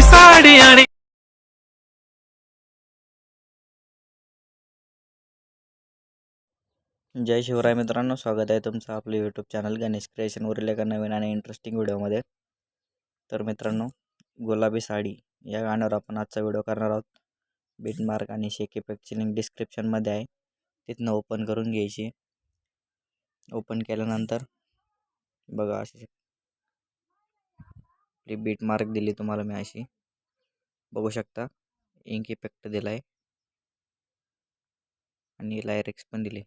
गुलाबी साडी आणि जय शिवराय मित्रांनो स्वागत आहे तुमचं आपलं यूट्यूब चॅनल गणेश क्रिएशनवरील एका नवीन आणि इंटरेस्टिंग व्हिडिओमध्ये तर मित्रांनो गुलाबी साडी या गाण्यावर आपण आजचा व्हिडिओ करणार आहोत. बीट मार्क आणि शेक इफेक्टची लिंक डिस्क्रिप्शनमध्ये आहे. तिथनं ओपन करून घ्यायची. ओपन केल्यानंतर बघा अशा आपली बीट मार्क दिली तुम्हाला मी अशी. बघू शकता. इंक इफ़ेक्ट दिला आहे आणि लायरिक्स पण दिली.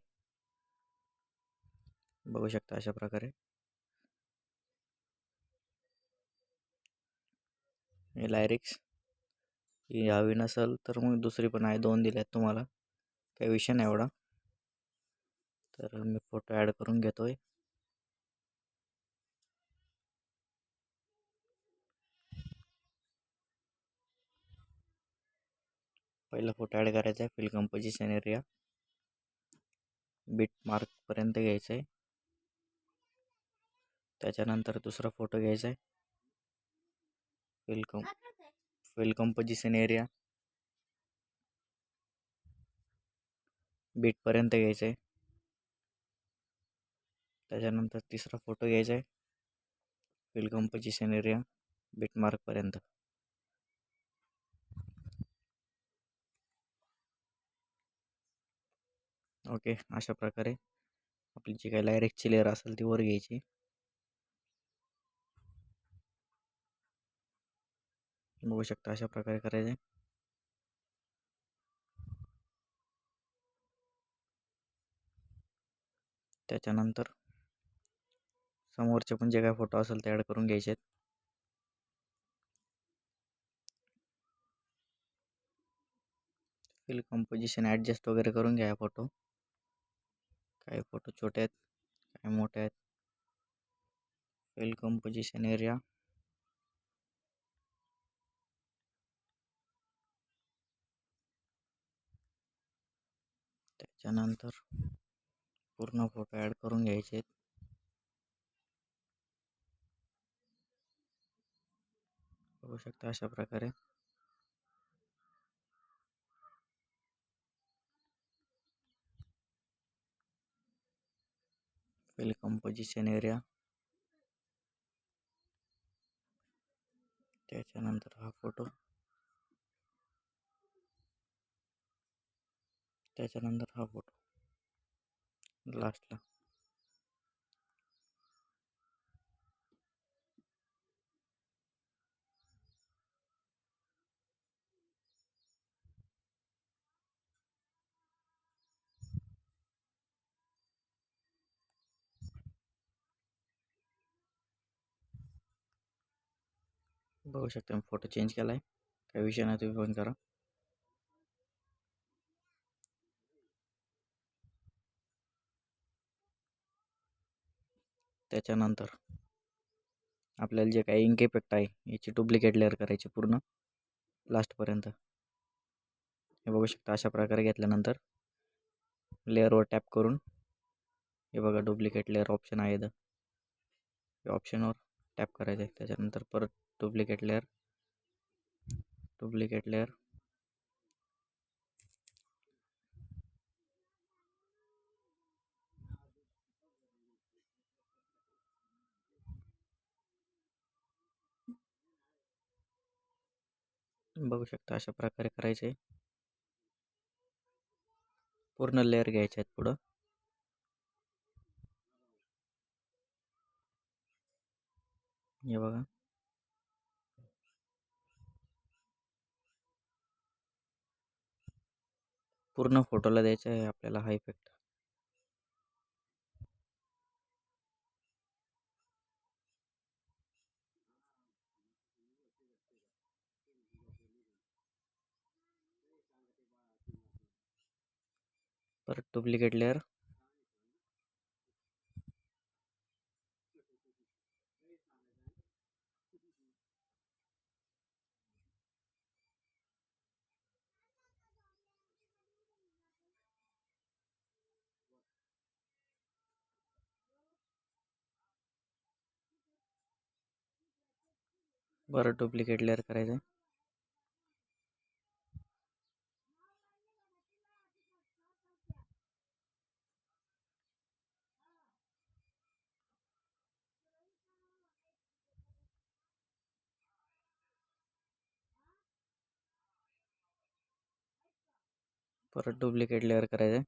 बघू शकता अशा प्रकारे. लायरिक्स हवी नसेल तर मग दुसरी पण आहे. दोन दिल्यात तुम्हाला. काही विषय नाही एवढा. तर मी फ़ोटो ॲड करून घेतोय. पहिला फोटो ॲड करायचा आहे फिल कंपोजिशन एरिया बीट मार्कपर्यंत घ्यायचं आहे त्याच्यानंतर दुसरा फोटो घ्यायचा आहे फिल कं फिल कंपोजिशन एरिया बीटपर्यंत घ्यायचं आहे त्याच्यानंतर तिसरा फोटो घ्यायचा आहे फिल कंपोजिशन एरिया बीट मार्कपर्यंत ओके अशा प्रकारे. आपली जी काही लायरेक्सची लेअर असेल ती वर घ्यायची. बघू शकता अशा प्रकारे करायचे. त्याच्यानंतर समोरचे पण जे काही फोटो असेल ते ॲड करून घ्यायचे आहेत फिल कंपोजिशन ॲडजस्ट वगैरे करून घ्या फोटो काही फ़ोटो छोटे आहेत मोठे आहेत? फिल कंपोजिशन एरिया त्याच्यानंतर पूर्ण फ़ोटो ॲड करून घ्यायचे बघू शकता अशा प्रकारे. फिल कंपोजिशन एरिया त्याच्यानंतर हा फोटो. त्याच्यानंतर हा फोटो. लास्टला बघू शकता फ़ोटो चेंज काही विषय नाही, तुम्ही फ़ोन करा. त्याच्यानंतर आपल्याला जे काही इंक इफ़ेक्ट आहे, याची डुप्लिकेट लेअर करायची पूर्ण लास्टपर्यंत हे शकता, अशा प्रकारे घेतल्यानंतर लेअरवर टॅप करून, हे बघा डुप्लिकेट लेअर ऑप्शन आहे इथं. या ऑप्शनवर टॅप करायचं परत डुप्लिकेट लेअर डुप्लिकेट लेअर बघू शकता अशा प्रकारे करायचे. पूर्ण लेअर घ्यायचे आहेत पुढं. हे बघा. पूर्ण फोटोला द्यायचा आहे आपल्याला हा इफेक्ट. परत डुप्लिकेट लेअर परत डुप्लिकेट लेअर करायचं. आहे परत डुप्लिकेट लेअर करायचं.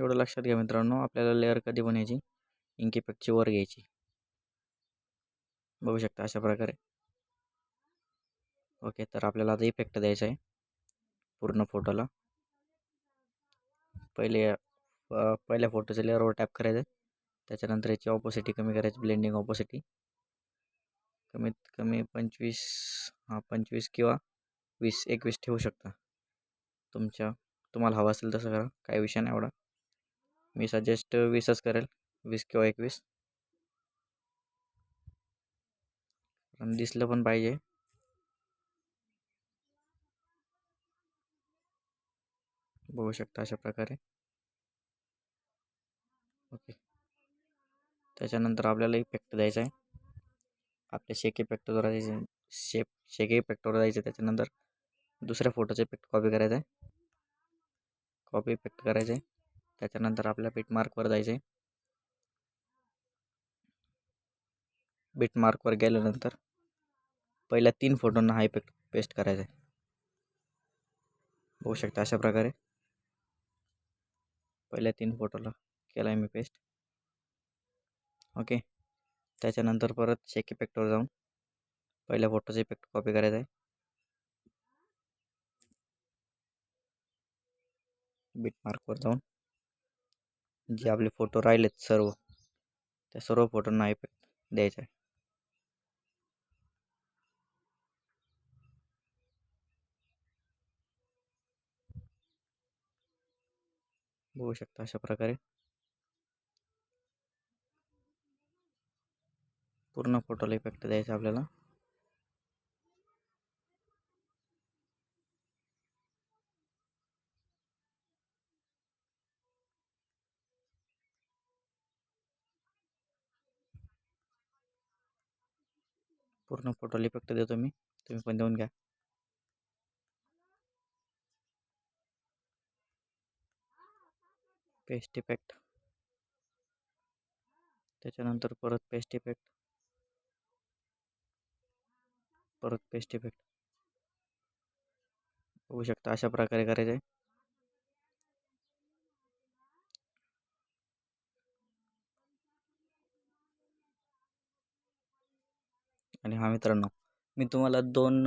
एवढं लक्षात घ्या मित्रांनो आपल्याला लेअर कधी बनवायची? इंक इफेक्टची वर घ्यायची. बघू शकता अशा प्रकारे. ओके तर आपल्याला आता इफेक्ट द्यायचा आहे. पूर्ण फोटोला पहिले पहिल्या फोटोच्या लेअरवर टॅप करायचं. आहे त्याच्यानंतर याची ऑपोसिटी कमी करायची ब्लेंडिंग ऑपोसिटी कमीत कमी पंचवीस हां पंचवीस किंवा वीस एकवीस ठेवू शकता. तुमच्या तुम्हाला हवं असेल तसं करा. काही विषय नाही एवढा. मी सजेस्ट वीसच करेल. वीस किंवा एकवीस. पण दिसलं पण पाहिजे. बघू शकता अशा प्रकारे. ओके त्याच्यानंतर आपल्याला इफेक्ट द्यायचा आहे. आपल्या शेक इफेक्टवर जायचे शेप शेक इफेक्टवर जायचं त्याच्यानंतर दुसऱ्या फोटोचे इफेक्ट कॉपी करायचा आहे. कॉपी इफेक्ट करायचं आहे. त्याच्यानंतर आपल्या बीट मार्कवर जायचं आहे बीट मार्कवर गेल्यानंतर पहिल्या तीन फोटोंना हा इफ़ेक्ट पेस्ट करायचा आहे बघू शकता अशा प्रकारे. पहिल्या तीन फोटोला केला आहे मी पेस्ट. ओके. त्याच्यानंतर परत शेक इफेक्टवर जाऊन पहिल्या फोटोचा इफ़ेक्ट कॉपी करायचा आहे बीट मार्कवर जाऊन. जे आपले फोटो राहिलेत सर्व त्या सर्व फोटोंना इफेक्ट द्यायचा आहे बघू शकता अशा प्रकारे. पूर्ण फोटोला इफेक्ट द्यायचा आपल्याला. पूर्ण फोटोला इफ़ेक्ट देतो मी तुम्ही? पण देऊन घ्या. पेस्ट इफ़ेक्ट त्याच्यानंतर परत पेस्ट इफ़ेक्ट परत पेस्ट इफ़ेक्ट बघू शकता अशा प्रकारे करायचं आहे आणि हा मित्रांनो मी तुम्हाला दोन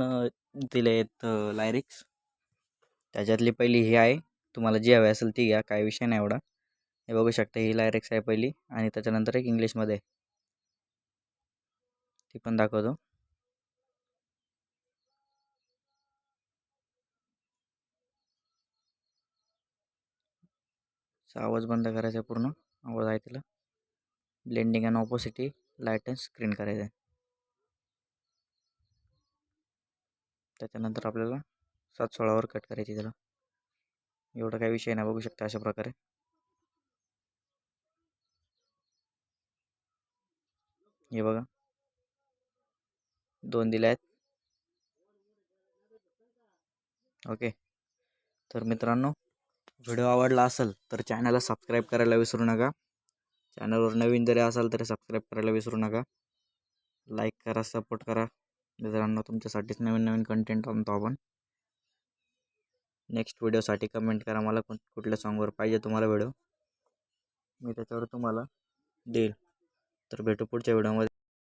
दिले आहेत लायरिक्स त्याच्यातली पहिली ही आहे. तुम्हाला जी हवी असेल ती घ्या काही विषय नाही एवढा. हे बघू शकता ही लायरिक्स आहे पहिली आणि त्याच्यानंतर एक इंग्लिशमध्ये ती पण दाखवतो. चा आवाज बंद करायचा आहे पूर्ण. आवाज आहे तिला. Blending and opacity light and screen करायचं आहे त्याच्यानंतर आपल्याला सात सोळावर कट करायची त्याला. एवढा काही विषय नाही बघू शकता अशा प्रकारे. हे बघा. दोन दिले आहेत. ओके तर मित्रांनो व्हिडिओ आवडला असेल तर चॅनलला सबस्क्राईब करायला विसरू नका. चॅनलवर नवीन जरी असाल तरी सबस्क्राईब करायला विसरू नका. लाईक करा सपोर्ट करा. मित्रांनो तुमच्यासाठीच नवीन नवीन कंटेंट आणतो आपण. नेक्स्ट व्हिडिओसाठी कमेंट करा मला कुठल्या सॉन्गवर पाहिजे तुम्हाला व्हिडिओ मी त्याच्यावर तुम्हाला देईल. तर भेटू पुढच्या व्हिडिओमध्ये